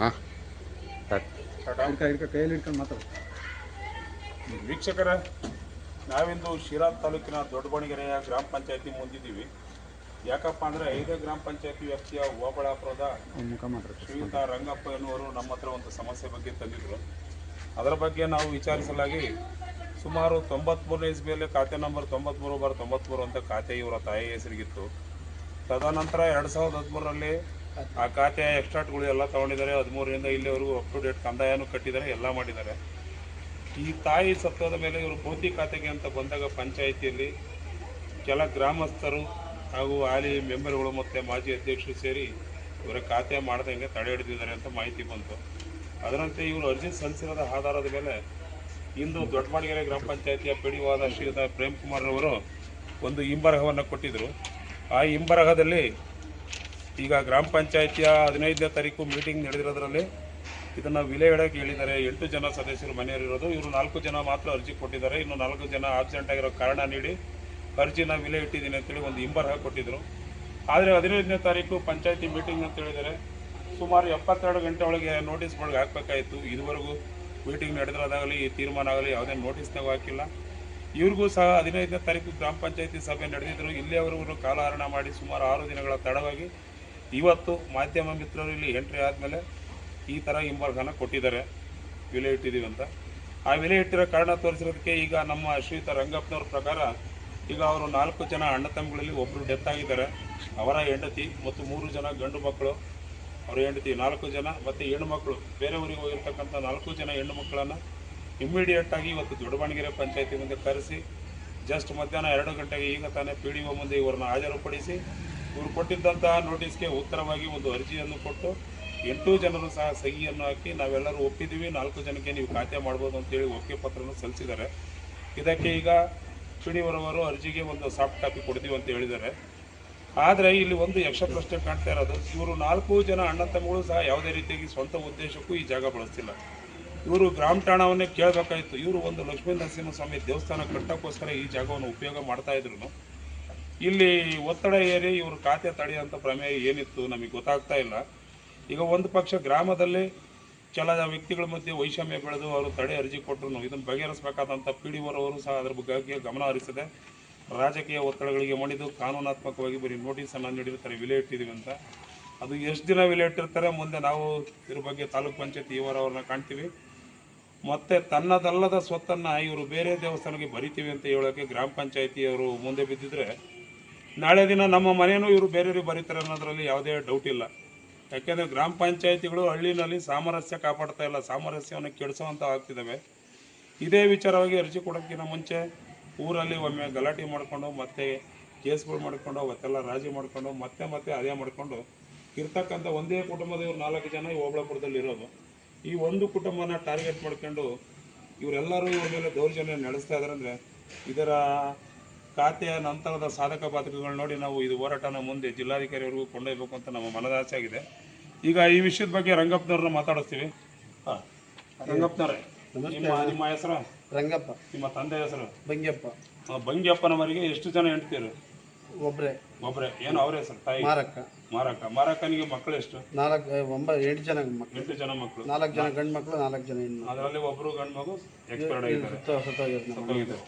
ಹಾಂ. ಕೈಯಲ್ಲಿ ಹಿಡ್ಕೊಂಡು ವೀಕ್ಷಕರ ನಾವಿಂದು ಶಿರಾ ತಾಲೂಕಿನ ದೊಡ್ಡಬಣಗೆರೆಯ ಗ್ರಾಮ ಪಂಚಾಯತಿ ಮುಂದಿದ್ದೀವಿ. ಯಾಕಪ್ಪ ಅಂದರೆ ಐದೇ ಗ್ರಾಮ ಪಂಚಾಯತಿ ವ್ಯಾಪ್ತಿಯ ಓಬಳಾಪುರದ ಶ್ರೀಯುತ ರಂಗಪ್ಪ ಎನ್ನುವರು ನಮ್ಮ ಹತ್ರ ಒಂದು ಸಮಸ್ಯೆ ಬಗ್ಗೆ ತಂದಿದ್ರು. ಅದರ ಬಗ್ಗೆ ನಾವು ವಿಚಾರಿಸಲಾಗಿ ಸುಮಾರು ತೊಂಬತ್ಮೂರನೇ ಇಸ್ಬಿಯಲ್ಲಿ ಖಾತೆ ನಂಬರ್ ತೊಂಬತ್ಮೂರು ಬಾರ್ ತೊಂಬತ್ಮೂರು ಅಂತ ಖಾತೆ ಇವರ ತಾಯಿ ಹೆಸರಿಗಿತ್ತು. ತದನಂತರ ಎರಡು ಸಾವಿರದ ಹದಿಮೂರರಲ್ಲಿ ಆ ಖಾತೆಯ ಎಕ್ಸ್ಟ್ರಾಟ್ಗಳು ಎಲ್ಲ ತಗೊಂಡಿದ್ದಾರೆ. ಹದಿಮೂರರಿಂದ ಇಲ್ಲಿವರೆಗೂ ಅಪ್ ಟು ಡೇಟ್ ಕಂದಾಯನೂ ಕಟ್ಟಿದ್ದಾರೆ, ಎಲ್ಲ ಮಾಡಿದ್ದಾರೆ. ಈ ತಾಯಿ ಸತ್ತೋದ ಮೇಲೆ ಇವರು ಭೂತಿ ಖಾತೆಗೆ ಅಂತ ಬಂದಾಗ ಪಂಚಾಯಿತಿಯಲ್ಲಿ ಕೆಲ ಗ್ರಾಮಸ್ಥರು ಹಾಗೂ ಹಾಲಿ ಮೆಂಬರ್ಗಳು ಮತ್ತು ಮಾಜಿ ಅಧ್ಯಕ್ಷರು ಸೇರಿ ಇವರ ಖಾತೆ ಮಾಡ್ದಂಗೆ ತಡೆ ಹಿಡಿದಿದ್ದಾರೆ ಅಂತ ಮಾಹಿತಿ ಬಂತು. ಅದರಂತೆ ಇವರು ಅರ್ಜಿ ಸಲ್ಲಿಸಿರೋದ ಆಧಾರದ ಮೇಲೆ ಇಂದು ದೊಡ್ಡಮಡಿಗೆರೆ ಗ್ರಾಮ ಪಂಚಾಯಿತಿಯ ಪಿಡಿವಾದ ಶ್ರೀಯುತ ಪ್ರೇಮ್ ಕುಮಾರ್ ಅವರು ಒಂದು ಹಿಂಬರಹವನ್ನು ಕೊಟ್ಟಿದ್ದರು ಆ ಹಿಂಬರಹದಲ್ಲಿ ಈಗ ಗ್ರಾಮ ಪಂಚಾಯತಿಯ ಹದಿನೈದನೇ ತಾರೀಕು ಮೀಟಿಂಗ್ ನಡೆದಿರೋದ್ರಲ್ಲಿ ಇದನ್ನು ವಿಲೆ ಇಡಕ್ಕೆ ಹೇಳಿದ್ದಾರೆ. ಎಂಟು ಜನ ಸದಸ್ಯರು ಮನೆಯವರಿರೋದು ಇವರು ನಾಲ್ಕು ಜನ ಮಾತ್ರ ಅರ್ಜಿ ಕೊಟ್ಟಿದ್ದಾರೆ. ಇನ್ನು ನಾಲ್ಕು ಜನ ಆಬ್ಸೆಂಟ್ ಆಗಿರೋ ಕಾರಣ ನೀಡಿ ಅರ್ಜಿನ ವಿಲೆ ಇಟ್ಟಿದ್ದೀನಿ ಅಂತೇಳಿ ಒಂದು ಹಿಂಬರಹ ಕೊಟ್ಟಿದ್ದರು ಆದರೆ ಹದಿನೈದನೇ ತಾರೀಕು ಪಂಚಾಯತಿ ಮೀಟಿಂಗ್ ಅಂತ ಹೇಳಿದರೆ ಸುಮಾರು ಎಪ್ಪತ್ತೆರಡು ಗಂಟೆ ಒಳಗೆ ನೋಟಿಸ್ ಒಳಗೆ ಹಾಕಬೇಕಾಯಿತು. ಇದುವರೆಗೂ ಮೀಟಿಂಗ್ ನಡೆದಿರೋದಾಗಲಿ, ಈ ತೀರ್ಮಾನ ಆಗಲಿ ಯಾವುದೇ ನೋಟಿಸ್ನಾಗೂ ಹಾಕಿಲ್ಲ. ಇವ್ರಿಗೂ ಸಹ ಹದಿನೈದನೇ ತಾರೀಕು ಗ್ರಾಮ ಪಂಚಾಯತಿ ಸಭೆ ನಡೆದಿದ್ದರು ಇಲ್ಲಿಯವರೆಗೂ ಕಾಲಹರಣ ಮಾಡಿ ಸುಮಾರು ಆರು ದಿನಗಳ ತಡವಾಗಿ ಇವತ್ತು ಮಾಧ್ಯಮ ಮಿತ್ರರು ಇಲ್ಲಿ ಎಂಟ್ರಿ ಆದಮೇಲೆ ಈ ಥರ ಹಿಂಬರ್ಗನ ಕೊಟ್ಟಿದ್ದಾರೆ. ವಿಲೆ ಇಟ್ಟಿದ್ದೀವಿ ಅಂತ. ಆ ವಿಲೆ ಇಟ್ಟಿರೋ ಕಾರಣ ತೋರಿಸಿರೋದಕ್ಕೆ ಈಗ ನಮ್ಮ ಶ್ರೀಯುತ ರಂಗಪ್ಪನವ್ರ ಪ್ರಕಾರ ಈಗ ಅವರು ನಾಲ್ಕು ಜನ ಅಣ್ಣ ತಮ್ಮಗಳಲ್ಲಿ ಒಬ್ಬರು ಡೆತ್ ಆಗಿದ್ದಾರೆ. ಅವರ ಹೆಂಡತಿ ಮತ್ತು ಮೂರು ಜನ ಗಂಡು ಮಕ್ಕಳು. ಅವರ ಹೆಂಡತಿ ನಾಲ್ಕು ಜನ ಮತ್ತು ಹೆಣ್ಣು ಮಕ್ಕಳು. ಬೇರೆ ಊರಿಗೆ ಹೋಗಿರ್ತಕ್ಕಂಥ ನಾಲ್ಕು ಜನ ಹೆಣ್ಣು ಮಕ್ಕಳನ್ನು ಇಮ್ಮಿಡಿಯೇಟ್ ಆಗಿ ಇವತ್ತು ದೊಡ್ಡಬಣಗೆರೆ ಪಂಚಾಯತಿ ಮುಂದೆ ಕರೆಸಿ ಜಸ್ಟ್ ಮಧ್ಯಾಹ್ನ ಎರಡು ಗಂಟೆಗೆ ಈಗ ತಾನೇ ಪಿ ಡಿ ಒ ಮುಂದೆ ಇವರನ್ನ ಹಾಜರುಪಡಿಸಿ, ಇವರು ಕೊಟ್ಟಿದ್ದಂತಹ ನೋಟಿಸ್ಗೆ ಉತ್ತರವಾಗಿ ಒಂದು ಅರ್ಜಿಯನ್ನು ಕೊಟ್ಟು, ಎಂಟು ಜನರು ಸಹ ಸಹಿಯನ್ನು ಹಾಕಿ ನಾವೆಲ್ಲರೂ ಒಪ್ಪಿದ್ದೀವಿ, ನಾಲ್ಕು ಜನಕ್ಕೆ ನೀವು ಖಾತೆ ಮಾಡ್ಬೋದು ಅಂತೇಳಿ ಒಪ್ಪಿಗೆ ಪತ್ರವನ್ನು ಸಲ್ಲಿಸಿದ್ದಾರೆ. ಇದಕ್ಕೆ ಈಗ ಪಿ ಅರ್ಜಿಗೆ ಒಂದು ಸಾಫ್ಟ್ ಕಾಪಿ ಕೊಡ್ತೀವಿ ಅಂತ ಹೇಳಿದ್ದಾರೆ. ಆದರೆ ಇಲ್ಲಿ ಒಂದು ಯಕ್ಷ ಪ್ರಶ್ನೆ ಕಾಣ್ತಾ ಇರೋದು, ಇವರು ನಾಲ್ಕು ಜನ ಅಣ್ಣ ತಮ್ಮಗಳು ಸಹ ಯಾವುದೇ ರೀತಿಯಾಗಿ ಸ್ವಂತ ಉದ್ದೇಶಕ್ಕೂ ಈ ಜಾಗ ಬಳಸ್ತಿಲ್ಲ. ಇವರು ಗ್ರಾಮ ಠಾಣವನ್ನೇ ಕೇಳಬೇಕಾಯಿತು. ಇವರು ಒಂದು ಲಕ್ಷ್ಮೀ ನರಸಿಂಹಸ್ವಾಮಿ ದೇವಸ್ಥಾನ ಕಟ್ಟಕ್ಕೋಸ್ಕರ ಈ ಜಾಗವನ್ನು ಉಪಯೋಗ ಮಾಡ್ತಾ ಇದ್ರು ಇಲ್ಲಿ ಒತ್ತಡ ಏರಿ ಇವರು ಖಾತೆ ತಡೆಯುವಂಥ ಪ್ರಮೇಯ ಏನಿತ್ತು ನಮಗೆ ಗೊತ್ತಾಗ್ತಾ ಇಲ್ಲ. ಈಗ ಒಂದು ಪಕ್ಷ ಗ್ರಾಮದಲ್ಲಿ ಕೆಲ ವ್ಯಕ್ತಿಗಳ ಮಧ್ಯೆ ವೈಷಮ್ಯ ಬೆಳೆದು ಅವರು ತಡೆ ಅರ್ಜಿ ಕೊಟ್ಟರು ಇದನ್ನು ಬಗೆಹರಿಸಬೇಕಾದಂಥ ಪಿ ಡಿ ಓರವರು ಸಹ ಅದ್ರ ಬಗ್ಗೆ ಗಮನ ಹರಿಸಿದೆ. ರಾಜಕೀಯ ಒತ್ತಡಗಳಿಗೆ ಮಣಿದು ಕಾನೂನಾತ್ಮಕವಾಗಿ ಬರೀ ನೋಟಿಸನ್ನು ನೀಡಿರ್ತಾರೆ, ವಿಲೆ ಇಟ್ಟಿದ್ದೀವಿ ಅಂತ. ಅದು ಎಷ್ಟು ದಿನ ವಿಲೆ ಇಟ್ಟಿರ್ತಾರೆ, ಮುಂದೆ ನಾವು ಇದ್ರ ಬಗ್ಗೆ ತಾಲೂಕ್ ವಾರ ಅವ್ರನ್ನ ಕಾಣ್ತೀವಿ. ಮತ್ತೆ ತನ್ನದಲ್ಲದ ಸ್ವತ್ತನ್ನು ಇವರು ಬೇರೆ ದೇವಸ್ಥಾನಕ್ಕೆ ಬರಿತೀವಿ ಅಂತ ಹೇಳೋಕ್ಕೆ ಗ್ರಾಮ ಪಂಚಾಯಿತಿಯವರು ಮುಂದೆ ಬಿದ್ದಿದ್ರೆ, ನಾಳೆ ದಿನ ನಮ್ಮ ಮನೆಯೂ ಇವರು ಬೇರೆಯವ್ರಿಗೆ ಬರೀತಾರೆ ಅನ್ನೋದರಲ್ಲಿ ಯಾವುದೇ ಡೌಟ್ ಇಲ್ಲ. ಯಾಕೆಂದರೆ ಗ್ರಾಮ ಪಂಚಾಯಿತಿಗಳು ಹಳ್ಳಿನಲ್ಲಿ ಸಾಮರಸ್ಯ ಕಾಪಾಡ್ತಾ ಇಲ್ಲ, ಸಾಮರಸ್ಯವನ್ನು ಕೆಡಿಸೋವಂಥ ಆಗ್ತಿದ್ದಾವೆ. ಇದೇ ವಿಚಾರವಾಗಿ ಅರ್ಜಿ ಕೊಡೋಕ್ಕಿಂತ ಮುಂಚೆ ಊರಲ್ಲಿ ಒಮ್ಮೆ ಗಲಾಟೆ ಮಾಡಿಕೊಂಡು, ಮತ್ತೆ ಕೇಸ್ಗಳು ಮಾಡಿಕೊಂಡು ಅವತ್ತೆಲ್ಲ ರಾಜಿ ಮಾಡಿಕೊಂಡು, ಮತ್ತೆ ಮತ್ತೆ ಅದೇ ಮಾಡಿಕೊಂಡು, ಇರ್ತಕ್ಕಂಥ ಒಂದೇ ಕುಟುಂಬದ ಇವ್ರು ನಾಲ್ಕು ಜನ ಈ ಓಬಳಾಪುರದಲ್ಲಿ ಈ ಒಂದು ಕುಟುಂಬನ ಟಾರ್ಗೆಟ್ ಮಾಡ್ಕೊಂಡು ಇವರೆಲ್ಲರೂ ಇವ್ರ ಮೇಲೆ ದೌರ್ಜನ್ಯ ನಡೆಸ್ತಾ ಇದ್ದಾರೆ ಅಂದರೆ ಇದರ ಖಾತೆಯ ನಂತರದ ಸಾಧಕ ಬಾಧಕಗಳು ನೋಡಿ ನಾವು ಇದು ಹೋರಾಟನ ಮುಂದೆ ಜಿಲ್ಲಾಧಿಕಾರಿವರೆಗೂ ಕೊಂಡೊಯ್ಯಬೇಕು ಅಂತ ನಮ್ಮ ಮನದಾಸೆ ಆಗಿದೆ. ಈಗ ಈ ವಿಷಯದ ಬಗ್ಗೆ ರಂಗಪ್ಪನವ್ರನ್ನ ಮಾತಾಡಿಸ್ತೀವಿ. ಹಾಂ. ರಂಗಪ್ಪನವರೇ. ನಿಮ್ಮ ನಿಮ್ಮ ಹೆಸರು? ರಂಗಪ್ಪ. ನಿಮ್ಮ ತಂದೆ ಹೆಸರು? ಬಂಗ್ಯಪ್ಪ ಬಂಗ್ಯಪ್ಪನವರಿಗೆ ಎಷ್ಟು ಜನ ಹೆಂಡ್ತೀರು? ಒಬ್ರೆ. ಒಬ್ರೆ. ಏನು ಅವರೇ ಸರ್ ತಾಯಿ? ಮಾರಕ್ಕ. ಮಾರಕ್ಕ. ಮಾರಕ್ಕನಿಗೆ ಮಕ್ಕಳು ಎಷ್ಟು? ನಾಲ್ಕು ಒಂಬ ಎಂಟು ಜನ ಮಕ್ಕಳು ಎಂಟು ಜನ ಮಕ್ಕಳು ನಾಲ್ಕು ಜನ ಗಂಡು ಮಕ್ಕಳು ನಾಲ್ಕು ಜನ ಹೆಣ್ಣು ಅದರಲ್ಲಿ ಒಬ್ಬರು ಗಂಡು ಮಗು ಎಕ್ಸ್ಪೈರ್ಡ್ ಆಗಿದ್ದಾರೆ. ಸುತ್ತ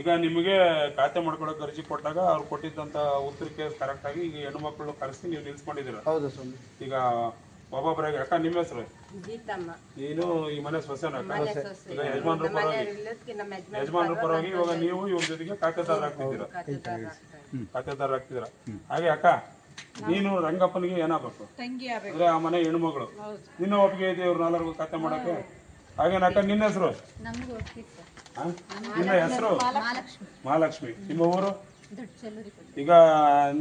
ಈಗ ನಿಮಗೆ ಖಾತೆ ಮಾಡ್ಕೊಳಕ್ಕೆ ಅರ್ಜಿ ಕೊಟ್ಟಾಗ ಅವ್ರು ಕೊಟ್ಟಿದ್ದಂಥ ಉತ್ತರಕ್ಕೆ ಕರೆಕ್ಟಾಗಿ ಈಗ ಹೆಣ್ಣು ಮಕ್ಕಳು ಕರೆಸಿ ನೀವು ನಿಲ್ಸ್ಕೊಂಡಿದ್ದೀರ? ಹೌದು ಸ್ವಾಮಿ. ಈಗ ಒಬ್ಬೊಬ್ಬರಾಗಿ ಅಕ್ಕ ನಿಮ್ಮ ಹೆಸರು? ಗೀತಮ್ಮ. ನೀನು ಈ ಮನೆ ಸೊಸೆನ ಅಕ್ಕ. ಈಗ ಯಜಮಾನ್ರ ಪರವಾಗಿ. ಯಜಮಾನ್ರು ಪರವಾಗಿ ಇವಾಗ ನೀವು ಇವ್ರ ಜೊತೆಗೆ ಖಾತೆದಾರ ಆಗ್ತಿದ್ದೀರ? ಖಾತೆದಾರ ಆಗ್ತಿದ್ದೀರ. ಹಾಗೆ ಅಕ್ಕ ನೀನು ರಂಗಪ್ಪನಿಗೆ ಏನಾಗಬೇಕು? ಅಂದ್ರೆ ಆ ಮನೆ ಹೆಣ್ಮಗಳು. ನಿನ್ನ ಒಪ್ಪಿಗೆ ಇದೆ ಇವ್ರ ನಾಲ್ಕು ಖಾತೆ ಮಾಡಕ್ಕೆ? ಹಾಗೇನಕ್ಕ ನಿನ್ನ ಹೆಸರು? ನಿನ್ನ ಹೆಸರು? ಮಹಾಲಕ್ಷ್ಮಿ. ನಿಮ್ಮ ಊರು? ಈಗ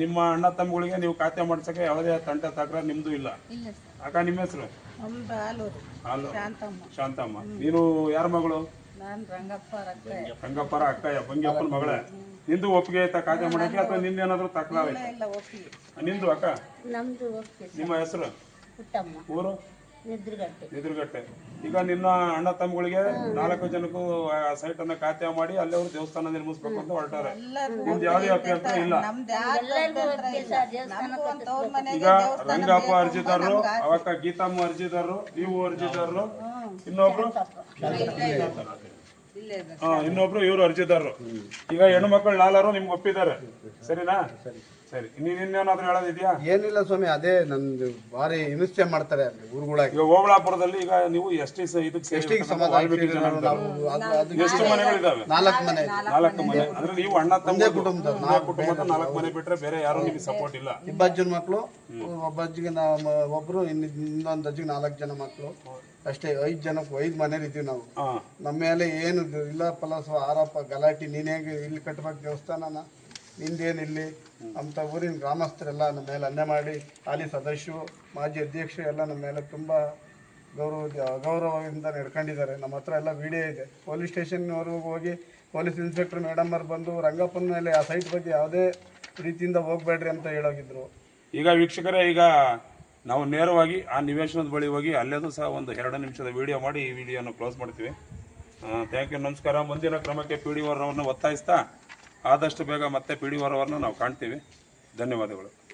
ನಿಮ್ಮ ಅಣ್ಣ ತಮ್ಮಗಳಿಗೆ ನೀವು ಖಾತೆ ಮಾಡ್ಸಕ್ಕೆ ಯಾವುದೇ ತಂಟ ತಕ್ರ ನಿಮ್ದು ಇಲ್ಲ. ಅಕ್ಕ ನಿಮ್ಮ ಹೆಸರು? ಶಾಂತಮ್ಮ. ನೀನು ಯಾರ ಮಗಳು? ರಂಗಪ್ಪರ ಅಕ್ಕಯ್ಯ. ಬಂಗಿಯಪ್ಪನ ಮಗಳೇ. ನಿಂದು ಒಪ್ಪಿಗೆ ಆಯ್ತಾ ಖಾತೆ ಮಾಡಕ್ಕೆ ಅಥವಾ ನಿಂದ ಏನಾದ್ರು ಒಪ್ಪಿಗೆ. ನಿಂದು ಅಕ್ಕ? ನಿಮ್ಮ ಹೆಸರು? ಊರು? ಎದುರುಗಟ್ಟೆ ಈಗ ನಿನ್ನ ಅಣ್ಣ ತಮ್ಮಗಳಿಗೆ ನಾಲ್ಕು ಜನಕ್ಕೂ ಸೈಟ್ ಅನ್ನ ಖಾತೆ ಮಾಡಿ ಅಲ್ಲಿ ಅವರು ದೇವಸ್ಥಾನ ನಿರ್ಮಿಸ್ಬೇಕು ಅಂತ ಹೊರಟಾರೆ. ನಿಮ್ದು ಯಾವುದೇ ಅಭ್ಯಂತರ ಇಲ್ಲ. ಈಗ ರಂಗಪ್ಪ ಅರ್ಜಿದಾರರು ಅವಕ್ಕ ಗೀತಮ್ಮ ಅರ್ಜಿದಾರರು ನೀವು ಅರ್ಜಿದಾರರು ಇನ್ನೊಬ್ರು ಹಾ ಇನ್ನೊಬ್ರು ಇವರು ಅರ್ಜಿದಾರರು. ಈಗ ಹೆಣ್ಣು ಮಕ್ಕಳು ನಾಲ್ವರು ನಿಮ್ಗೆ ಒಪ್ಪಿದ್ದಾರೆ. ಸರಿನಾ? ಸರಿ ನೀನ್ ಇನ್ನೇನಾದ್ರೂ ಹೇಳೋದಿದ್ಯಾ? ಏನಿಲ್ಲ ಸ್ವಾಮಿ ಅದೇ ನಂದು ಭಾರಿ ಹಿಂಸೆ ಮಾಡ್ತಾರೆ ಅಲ್ಲಿ ಊರುಗಳಾಗಿ. ಈಗ ಓಬಳಾಪುರದಲ್ಲಿ ಈಗ ನೀವು ಎಷ್ಟಿ ಇದಕ್ಕೆ ಎಷ್ಟಿಗೆ ವಾಲ್ಮೀಕಿ ಜನಾಂಗ ನಾವು ಅದು ಅದು ಎಷ್ಟು ಮನೆಗಳಿದಾವೆ? ನಾಲ್ಕು ಮನೆ. ನಾಲ್ಕು ಮನೆ. ಅಂದ್ರೆ ನೀವು ಅಣ್ಣ ತಮ್ಮ ಕುಟುಂಬ ಕುಟುಂಬದ ನಾಲ್ಕು ಮನೆ ಬಿಟ್ರೆ ಬೇರೆ ಯಾರು ನಿಮಗೆ ಸಪೋರ್ಟ್ ಇಲ್ಲ? ಇಬ್ಬಜ್ಜನ ಮಕ್ಕಳು ಒಬ್ಬಜ್ಜಿಗೆ ನಾವು ಒಬ್ರು ಇನ್ನು ಇನ್ನೊಂದು ಅಜ್ಜಿಗೆ ನಾಲ್ಕು ಜನ ಮಕ್ಕಳು ಅಷ್ಟೇ ಐದು ಜನಕ್ಕೆ ಐದು ಮನೇಲಿ ಇದ್ದೀವಿ ನಾವು. ಹಾ. ನಮ್ಮ ಮೇಲೆ ಏನು ಇಲ್ಲ ಪಲಸ ಆರಪ್ಪ ಗಲಾಟೆ ನೀನ್ ಹೇಗೆ ಇಲ್ಲಿ ಕಟ್ಬೇಕು ದೇವಸ್ಥಾನನ? ನಿಂದೇನು ಇಲ್ಲಿ ಅಂತ ಊರಿನ ಗ್ರಾಮಸ್ಥರೆಲ್ಲ ನಮ್ಮ ಮೇಲೆ ಅನ್ಯ ಮಾಡಿ, ಹಾಲಿ ಸದಸ್ಯರು, ಮಾಜಿ ಅಧ್ಯಕ್ಷರು ಎಲ್ಲ ನಮ್ಮ ಮೇಲೆ ತುಂಬ ಗೌರವ, ಗೌರವದಿಂದ ನಡ್ಕೊಂಡಿದ್ದಾರೆ. ನಮ್ಮ ಹತ್ರ ಎಲ್ಲ ವಿಡಿಯೋ ಇದೆ. ಪೊಲೀಸ್ ಸ್ಟೇಷನ್ವರೆಗೂ ಹೋಗಿ ಪೊಲೀಸ್ ಇನ್ಸ್ಪೆಕ್ಟರ್ ಮೇಡಮ್ ಅವ್ರು ಬಂದು ರಂಗಪ್ಪನ ಮೇಲೆ ಆ ಸೈಟ್ ಬಗ್ಗೆ ಯಾವುದೇ ರೀತಿಯಿಂದ ಹೋಗಬೇಡ್ರಿ ಅಂತ ಹೇಳೋಗಿದ್ರು. ಈಗ ವೀಕ್ಷಕರೇ, ಈಗ ನಾವು ನೇರವಾಗಿ ಆ ನಿವೇಶನದ ಬಳಿ ಹೋಗಿ ಅಲ್ಲೇದು ಸಹ ಒಂದು ಎರಡು ನಿಮಿಷದ ವಿಡಿಯೋ ಮಾಡಿ ಈ ವಿಡಿಯೋನ ಕ್ಲೋಸ್ ಮಾಡ್ತೀವಿ. ಥ್ಯಾಂಕ್ ಯು ನಮಸ್ಕಾರ. ಮುಂದಿನ ಕ್ರಮಕ್ಕೆ ಪಿ ಡಿ ಅವರನ್ನು ಒತ್ತಾಯಿಸ್ತಾ ಆದಷ್ಟು ಬೇಗ ಮತ್ತೆ ಪಿಡಿ ಡಿ ಅವರನ್ನು ನಾವು ಕಾಣ್ತೀವಿ. ಧನ್ಯವಾದಗಳು.